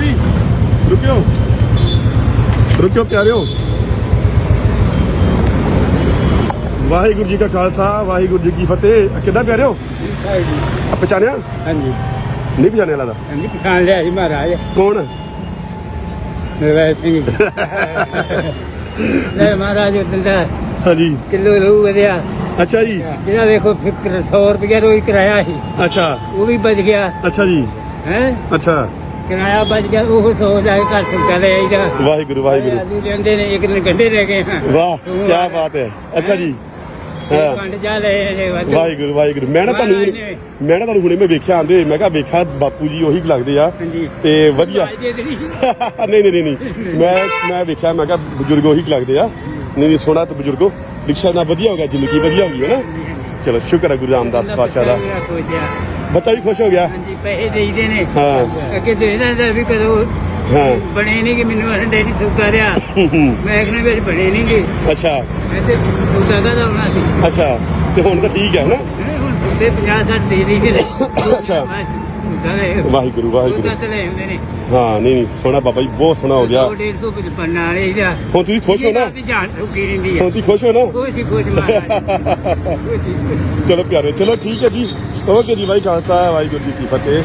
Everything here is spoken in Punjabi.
ਜੀ ਰੁਕਿਓ। ਰੁਕਿਓ ਪਿਆਰਿਓ। ਵਾਹਿਗੁਰੂ ਜੀ ਕਾ ਖਾਲਸਾ ਵਾਹਿਗੁਰੂ ਜੀ ਕੀ ਫਤਿਹ। ਕਿੱਦਾਂ ਪਿਆਰਿਓ? ਆ ਪਛਾਣਿਆ? ਹਾਂਜੀ। ਨਹੀਂ ਪਛਾਣਿਆ ਲੱਗਦਾ। ਹਾਂਜੀ ਪਛਾਣ ਲਿਆ ਜੀ ਮਹਾਰਾਜ। ਕੌਣ? ਨਰਵੈਰ ਸਿੰਘ ਜੀ। ਲੈ ਮਹਾਰਾਜ ਉਦੋਂ ਦਾ ਹਾਂਜੀ। ਕਿਲੋ ਲਹੂ ਵਧਿਆ। ਅੱਛਾ ਜੀ। ਜਿਹੜਾ ਵੇਖੋ ਫਿਕਰ 100 ਰੁਪਇਆ ਰੋਜ਼ ਕਿਰਾਇਆ ਸੀ। ਅੱਛਾ। ਉਹ ਵੀ ਬਚ ਗਿਆ। ਅੱਛਾ ਜੀ। ਹੈ? ਅੱਛਾ। ਕਿਰਾਇਆ ਬਚ ਗਿਆ ਉਹ 100 ਜਾ ਕੇ ਘਰ ਸੁੱਕਾ ਲੈ ਆਈਦਾ। ਵਾਹਿਗੁਰੂ ਵਾਹਿਗੁਰੂ। ਆਲੂ ਲੈਂਦੇ ਨੇ ਇੱਕ ਦਿਨ ਗੰਢੇ ਲੈ ਗਏ ਹਾਂ ਵਾਹ ਕੀ ਬਾਤ ਹੈ। ਅੱਛਾ ਜੀ। ਹਾਂ। ਪੰਡ ਜਾ ਲੈ ਜੇ ਵਾਧੂ। ਵਾਹਿਗੁਰੂ ਵਾਹਿਗੁਰੂ। ਮੈਂ ਨਾ ਤੁਹਾਨੂੰ ਮੈਂ ਨਾ ਤੁਹਾਨੂੰ ਹੁਣੇ ਮੈਂ ਵੇਖਿਆ ਆਂਦੇ ਮੈਂ ਕਿਹਾ ਵੇਖਿਆ ਬਾਪੂ ਜੀ ਉਹੀ ਲੱਗਦੇ ਆ। ਹਾਂਜੀ। ਤੇ ਵਧੀਆ। ਨਹੀਂ ਨਹੀਂ ਨਹੀਂ ਨਹੀਂ। ਮੈਂ ਮੈਂ ਵੇਖਿਆ ਮੈਂ ਕਿਹਾ ਬਜ਼ੁਰਗ ਉਹੀ ਲੱਗਦੇ ਆ। ਨਹੀਂ ਨਹੀਂ ਸੋਹਣਾ ਤੇ ਬਜ਼ੁਰਗੋ। ਰਿਕਸ਼ਾ ਨਾਲ ਵਧੀਆ ਹੋ ਗਿਆ ਜ਼ਿੰਦਗੀ ਵਧੀਆ ਹੋ ਗਈ ਹੈ ਨਾ। ਚਲੋ ਸ਼ੁਕਰ ਹੈ ਗੁਰੂ ਰਾਮਦਾਸ ਪਾਤਸ਼ਾਹ ਦਾ। ਬੱਚਾ ਵੀ ਖੁਸ਼ ਹੋ ਗਿਆ। ਹਾਂਜੀ ਪੈਸੇ ਦੇਈਦੇ ਨੇ। ਹਾਂ। ਅੱਗੇ ਦੇਣਾ ਦਾ ਵੀ ਕਦੋਂ ਹਾਂ। ਬਣੇ ਨਹੀਂ ਕਿ ਮੈਨੂੰ ਅਰਨ ਡੈਡੀ ਸੁੱਕਾ ਰਿਆ ਮੈਂ ਕਹਿੰਦਾ ਵਿੱਚ ਬਣੇ ਨਹੀਂ ਗੇ। ਅੱਛਾ। ਮੈਂ ਤੇ ਸੁੱਕਾ ਦਾ ਹੋਣਾ ਸੀ। ਅੱਛਾ। ਤੇ ਹੁਣ ਤਾਂ ਠੀਕ ਹੈ ਨਾ ਹੈਂ, ਹੁਣ ਸੁੱਤੇ 50 60 ਦੇ ਦੀ ਕਿ ਅੱਛਾ। ਵਾਹਿਗੁਰੂ ਵਾਹਿਗੁਰੂ। ਸੁੱਕਾ ਤੇ ਲੈ ਹੁੰਦੇ ਨੇ। ਹਾਂ ਨਹੀਂ ਨਹੀਂ ਸੋਹਣਾ ਬਾਬਾ ਜੀ ਬਹੁਤ ਸੋਹਣਾ ਹੋ ਗਿਆ। 150 ਕੁਝ ਪੰਨਾ ਵਾਲੇ ਦਾ ਹੁਣ ਤੁਸੀਂ ਖੁਸ਼ ਹੋ ਨਾ? ਤੇ ਜਾਨ ਸੁੱਕੀ ਰਹਿੰਦੀ ਆ। ਹੁਣ ਤੁਸੀਂ ਖੁਸ਼ ਹੋ ਨਾ? ਕੋਈ ਸੀ ਕੁਝ ਮਾਰਾ ਕੋਈ ਸੀ ਚਲੋ ਪਿਆਰੇ ਚਲੋ ਠੀਕ ਹੈ ਜੀ। ਓਕੇ ਜੀ ਬਾਈ ਖਾਲਸਾ ਵਾਹਿਗੁਰੂ ਜੀ ਕੀ ਫਤਿਹ।